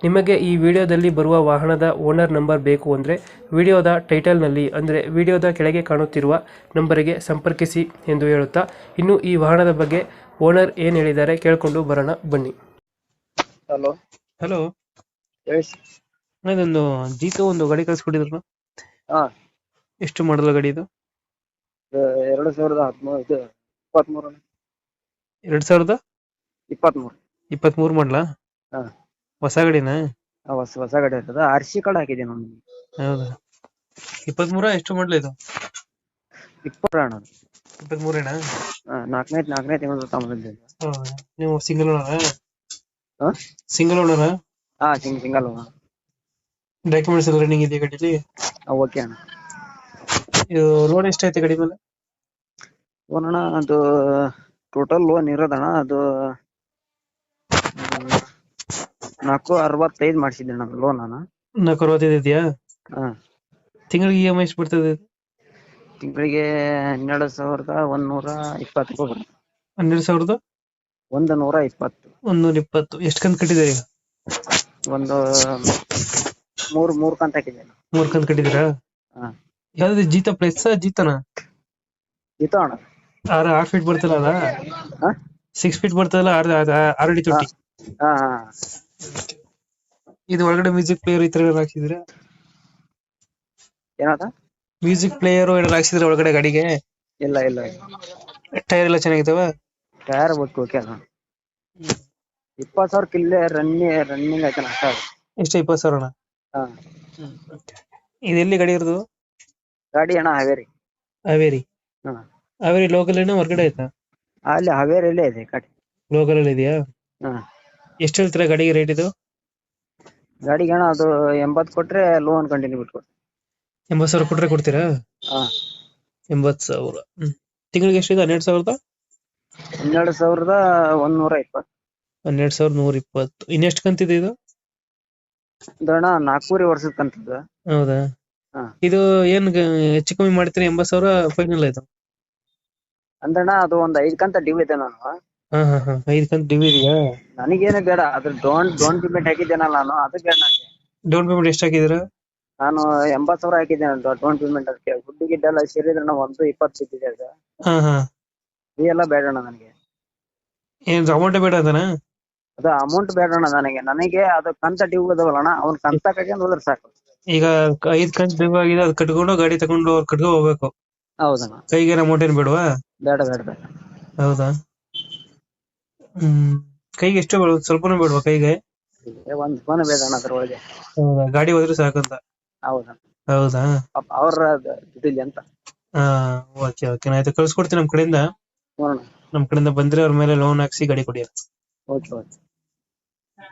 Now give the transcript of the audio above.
ನಿಮಗೆ ಈ ವಿಡಿಯೋದಲ್ಲಿ ಬರುವ ವಾಹನದ ಓನರ್ ನಂಬರ್ ಬೇಕು ಅಂದರೆ ವಿಡಿಯೋದ ಟೈಟಲ್ನಲ್ಲಿ ಅಂದರೆ ವಿಡಿಯೋದ ಕೆಳಗೆ ಕಾಣುತ್ತಿರುವ ನಂಬರಿಗೆ ಸಂಪರ್ಕಿಸಿ ಎಂದು ಹೇಳುತ್ತಾ ಇನ್ನು ಈ ವಾಹನದ ಬಗ್ಗೆ ಓನರ್ ಏನು ಹೇಳಿದ್ದಾರೆ ಕೇಳಿಕೊಂಡು ಬರೋಣ ಬನ್ನಿ. ಹಲೋ. ಹಲೋ. ಹೇಳಿ ಇದೊಂದು ಜೀತೋ ಒಂದು ಗಾಡಿ ಕಳಿಸ್ಕೊಟ್ಟಿದ್ರು ಹಾ. ಎಷ್ಟು ಮಾಡಲ್ಲ ಗಾಡಿ ಇದು? ಎರಡು ಸಾವಿರದ ಹದಿಮೂರು ಇದು ಇಪ್ಪತ್ಮೂರು ಎರಡು ಸಾವಿರದ ಇಪ್ಪತ್ಮೂರು. ಇಪ್ಪತ್ತ್ಮೂರು ಮಾಡಲಾ ಹಾ. ಹೊಸ ಗಡಿನ? ಹೊಸ ಹೊಸ ಗಾಡಿ ಇರ್ತದ. ಆರ್ ಸಿ ಕಾರ್ಡ್ ಹಾಕಿದೀನಿ ಹೌದಾ ಹೌದಾ? ಇಪ್ಪತ್ತ್ಮೂರ ಎಷ್ಟು ಮಾಡ್ಲಿ ಇದು? ಇಪ್ಪತ್ತು ಅಣ್ಣ. ಇಪ್ಪತ್ತ್ಮೂರೇನಾ ಹಾ ನಾಲ್ಕನೇ ನಾಲ್ಕನೇ ತಿಂಗಳು ತಗೊಂಡಿದ್ದೆ ನೀವು ಸಿಂಗಲ್ ಓನರಾ ಸಿಂಗಲ್ ಓನರಾ ಹಾ ಸಿಂಗ್ ಸಿಂಗಲ್ ಡಾಕ್ಯುಮೆಂಟ್ಸ್ ಎಲ್ಲ ರನ್ನಿಂಗ್ ಇದೆಯಾ ಗಾಡೀಲಿ? ಓಕೆ ಅಣ್ಣ. ಇದು ಲೋನ್ ಎಷ್ಟೈತೆ ಗಾಡಿ ಮೇಲೆ? ಲೋನ್ ಅಣ್ಣ ಅದು ಟೋಟಲ್ ಲೋನ್ ಇರೋದಣ್ಣ ಅದು ನಾಲ್ಕು ಅರವತ್ತೈದು ಮಾಡಿಸಿದ್ದೆ ನಾನು ಲೋನ್ ನಾನು ನಾಲ್ಕು ಅರವತ್ತೈದು ಇದೆಯಾ? ಹಾ. ತಿಂಗಳಿಗೆ ಇ ಎಂ ಐ ಎಷ್ಟು ಬರ್ತದೆ? ತಿಂಗಳಿಗೆ ಹನ್ನೆರಡು ಸಾವಿರದ ಒಂದ್ ನೂರ ಇಪ್ಪತ್ತು ರೂಪಾಯಿ ಬರುತ್ತೆ ಹನ್ನೆರಡು ಸಾವಿರದ? ಒಂದು ನೂರ ಇಪ್ಪತ್ತು. ಒಂದೂರ ಇಪ್ಪತ್ತು. ಎಷ್ಟು ಕಂತು ಕಟ್ಟಿದ್ದೀರಿ? ಈಗ ಒಂದು ಮೂರು ಮೂರು ಕಂತ ಹಾಕಿದ್ದೇನೆ. ಮೂರು ಕಂತ್ ಕಟ್ಟಿದ್ದೀರಾ? ಹಾ. ಯಾವ್ದು ಜೀತ ಪ್ಲೇಸ್ ಜೀತನ? ಇತ್ತು ಅಣ್ಣ. ಆರು ಆರು ಫೀಟ್ ಬರ್ತಲ್ಲ ಅದ? ಹಾ? ಸಿಕ್ಸ್ ಫೀಟ್ ಬರ್ತದಲ್ಲ ಆರು ಆರು- ಆರು ಅಡಿ ತೊಟ್ಟಿ. ಹಾ ಹಾ. ಇದು ಒಳಗಡೆ ಮ್ಯೂಸಿಕ್ ಪ್ಲೇಯರ್ ಈ ತರ ಏನಾರು ಹಾಕ್ಸಿದ್ರೆ ಏನಾದ? ಮ್ಯೂಸಿಕ್ ಪ್ಲೇಯರ್ ಏನಾರು ಹಾಕ್ಸಿದ್ರೆ ಒಳಗಡೆ ಗಾಡಿಗೆ? ಇಲ್ಲ ಇಲ್ಲ. ಟೈರ್ ಎಲ್ಲ ಚೆನ್ನಾಗಿದಾವ? ಟೈರ್ ಬಟ್ ಓಕೆ ಅಣ್ಣ. ಇಪ್ಪತ್ತು ಸಾವಿರ ಕಿಲ್ಲೇ ರನ್ನಿ ರನ್ನಿಂಗ್ ಐತೆ ಅಷ್ಟ. ಎಷ್ಟು ಇಪ್ಪತ್ತು ಸಾವಿರನ ಹಾ. ಇದು ಎಲ್ಲಿ ಗಾಡಿ ಇರೋದು? ಗಾಡಿ ಅಣ್ಣ ಹಾವೇರಿ. ಹಾವೇರಿ? ಹಾ. ಹಾವೇರಿ ಲೋಕಲ್ ಏನೋ ಹೊರಗಡೆ ಐತಾ? ಅಲ್ಲಿ ಹಾವೇರಿಯಲ್ಲೇ ಇದೆ ಗಾಡಿ. ಲೋಕಲ್ ಅಲ್ಲಿ ಇದೆಯಾ? ಹಾ. ಎಷ್ಟು ಹೇಳ್ತೀರಾ ಗಾಡಿಗೆ ರೇಟ್ ಇದು? ಗಾಡಿಗೆ ಅಣ್ಣ ಅದು ಎಂಬತ್ತು ಕೊಟ್ರೆ ಲೋನ್ ಕಂಟಿನ್ಯೂ ಬಿಟ್ಕೊಡ್ತೀನಿ. ಎಂಬತ್ತು ಸಾವಿರ ಕೊಟ್ರೆ ಕೊಡ್ತೀರಾ? ಹಾ. ಎಂಬತ್ತು ಸಾವಿರ. ಹ್ಮ್. ತಿಂಗಳಿಗೆ ಎಷ್ಟಿದೆ? ಹನ್ನೆರಡು ಸಾವಿರದ? ಹನ್ನೆರಡು ಸಾವಿರದ ಒಂದ್ನೂರ ಇಪ್ಪತ್ತು. ಹನ್ನೆರಡು ಸಾವಿರದ ನೂರ ಇಪ್ಪತ್ತು. ಇನ್ನೆಷ್ಟು ಕಂತಿದೆ ಇದು? ಇದು ಅಣ್ಣ ನಾಲ್ಕೂವರೆ ವರ್ಷದ ಕಂತಿದ. ಹೌದಾ? ಹಾ. ಇದು ಏನ್ ಗ- ಹೆಚ್ಚು ಕಮ್ಮಿ ಮಾಡ್ತೀರಾ ಎಂಬತ್ತು ಸಾವಿರ ಫೈನಲ್ ಆಯ್ತು? ಅಂದ್ರಣ್ಣ ಅದು ಒಂದ್ ಐದು ಕಂತ ಡ್ಯೂ ಇದೆ ನಾನು ಹಾ ಹಾ ಹಾ. ಐದು ಕಂತು ಡಿವಿ ಇದೆಯಾ? ನನಗೇನು ಬೇಡ. ಅದ್ರ ಡೋನ್ ಡೋನ್ ಪೇಮೆಂಟ್ ಹಾಕಿದ್ದೇನಲ್ಲ ನಾನು. ಅದು ಬೇಡ ನನಗೆ. ಡೌನ್ ಪೇಮೆಂಟ್ ಎಷ್ಟು ಹಾಕಿದ್ದೀರಾ? ನಾನು ಎಂಬತ್ತು ಸಾವಿರ ಹಾಕಿದ್ದೇನೆ ಡೋನ್ ಪೇಮೆಂಟ್ ಅದಕ್ಕೆ. ಗುಡ್ಡು ಗಿಡ್ಡೆಲ್ಲ ಸೇರಿದ್ರೆ ನಾವು ಒಂದು ಇಪ್ಪತ್ತು ಸಿಕ್ಕಿದೆ ಅದು. ಹಾ ಹಾ. ಇದೆಲ್ಲ ಬೇಡಣ್ಣ ನನಗೆ. ಏನ್ ಅಮೌಂಟ್ ಬೇಡ ಅದನ ಅದು ಅಮೌಂಟ್ ಬೇಡಣ್ಣ ನನಗೆ. ನನಗೆ ಅದು ಕಂತ ಡ್ಯೂ ಇದಾವಲ್ಲಣ್ಣ ಅವ್ನ ಕಂತ ಕಟ್ಕೊಂಡು ಹೋದ್ರೆ ಸಾಕು. ಈಗ ಐದು ಐದ್ ಕಂತು ಡ್ಯೂ ಆಗಿದೆ ಅದು ಕಟ್ಕೊಂಡು ಗಾಡಿ ತಗೊಂಡು ಅವ್ರು ಕಟ್ಕೊ ಹೋಗ್ಬೇಕು. ಹೌದಣ್ಣ. ಕೈಗೆ ಅಮೌಂಟ್ ಏನು ಬೇಡವಾ? ಬೇಡ ಬೇಡ ಬೇಡ. ಹೌದಾ? ಹ್ಮ್. ಕೈಗೆ ಎಷ್ಟು ಬೀಳುತ್ತೆ ಸ್ವಲ್ಪನೂ ಬೇಡವಾ ಕೈಗೆ? ಏ, ಒಂದ್ ಫೋನ್ ಬೇಕಣ್ಣ ಅದ್ರೊಳಗೆ. ಹೌದಾ? ಗಾಡಿ ಹೋದ್ರೆ ಸಾಕಂತ? ಹೌದಾ. ಹೌದಾ? ಪಾಪ ಅವ್ರ ದುಡ್ಡಿಲ್ಲ ಅಂತ. ಹಾ ಓಕೆ ಓಕೆ. ನಾ ಆಯ್ತು ಕಳ್ಸ್ಕೊಡ್ತೀನಿ ನಮ್ ಕಡೆಯಿಂದ. ನೋಡೋಣ ನಮ್ ಕಡೆಯಿಂದ ಬಂದ್ರೆ ಅವ್ರ ಮೇಲೆ ಲೋನ್ ಹಾಕ್ಸಿ ಗಾಡಿ ಕೊಡಿ ಓಕೆ ಓಕೆ.